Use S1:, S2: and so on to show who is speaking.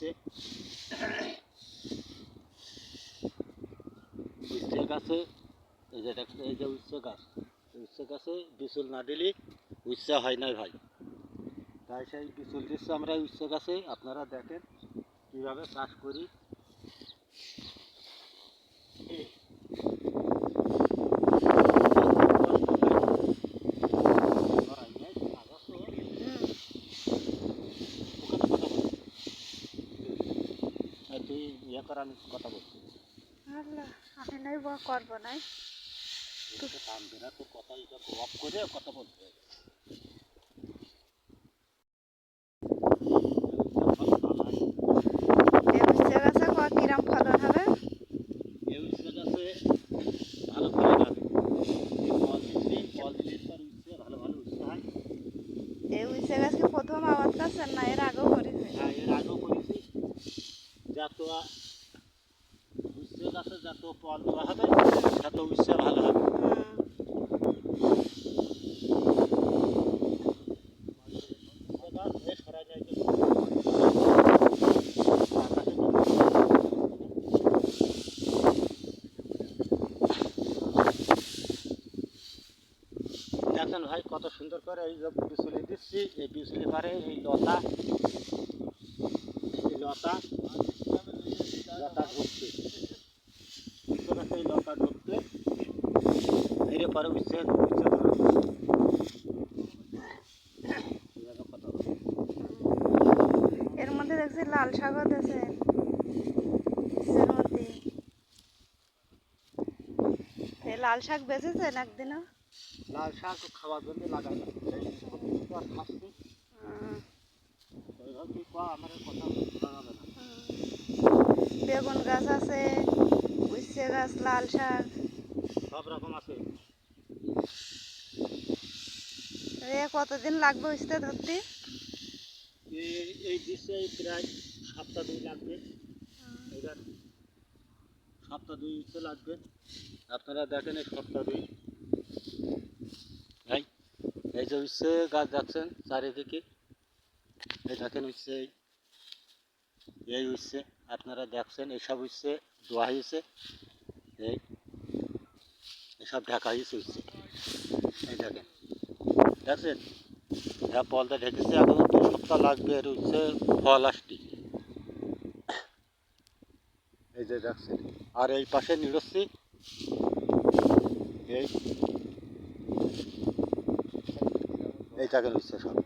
S1: উঠছে উচ্ছে গাছে এই যে দেখ- এই যে উচ্ছে গাছ উচ্ছে গাছে বিচুল না দিলে উচ্ছে হয় না ভাই। তাই সেই বিচুল দিচ্ছে আমরা উচ্ছে গাছে আপনারা দেখেন কীভাবে চাষ করি। তুই ইয়ে কর আমি কথা বলছি।
S2: আল্লাহ আমি নাই বা করব নাই।
S1: কাম বেরা তোর কথা এটা অফ করে কথা বলতে
S2: প্রথম আবাদ করছেন না এর আগেও করেছে।
S1: হ্যাঁ এর আগেও করেছি। যত যত দেখেন ভাই, কত সুন্দর করে এই যে বিচুলি দিচ্ছি, এই বিচুলি পারে এই লতা এই লতা ঢুকছে উচ্চ গাছে এই লতা ঢুকছে এর পরে উচ্ছে উচ্ছে কথা বলে।
S2: এর মধ্যে দেখছি লাল মধ্যে। এই লাল শাক বেঁচেছেন একদিনও?
S1: লাল শাক খাওয়ার জন্য লাগাই খাচ্ছি
S2: বেগুন গাছ আছে উচ্ছে গাছ লাল শাক।
S1: সব রকম আছে
S2: কতদিন লাগবে উঠতে ধরতে?
S1: এই দিচ্ছে প্রায় সপ্তাহ দুই লাগবে। সপ্তাহ দুই উচ্ছে লাগবে। আপনারা দেখেন এই সপ্তাহ দুই। ভাই, এই যে উচ্ছে গাছ দেখছেন চারিদিকে, এই দেখেন উচ্ছে এই উচ্ছে আপনারা দেখছেন এইসব উচ্ছে দোয়া হয়েছে। এই, এসব ঢাকা হয়েছে উচ্ছে এই দেখেন। দেখছেন যা ফলটা ঢেকেছে এখনও দু সপ্তাহ লাগবে, এর হচ্ছে ফল আসটি এই যে দেখছেন, আর এই পাশে নিরস্তি এই। এই দেখেন হচ্ছে সব।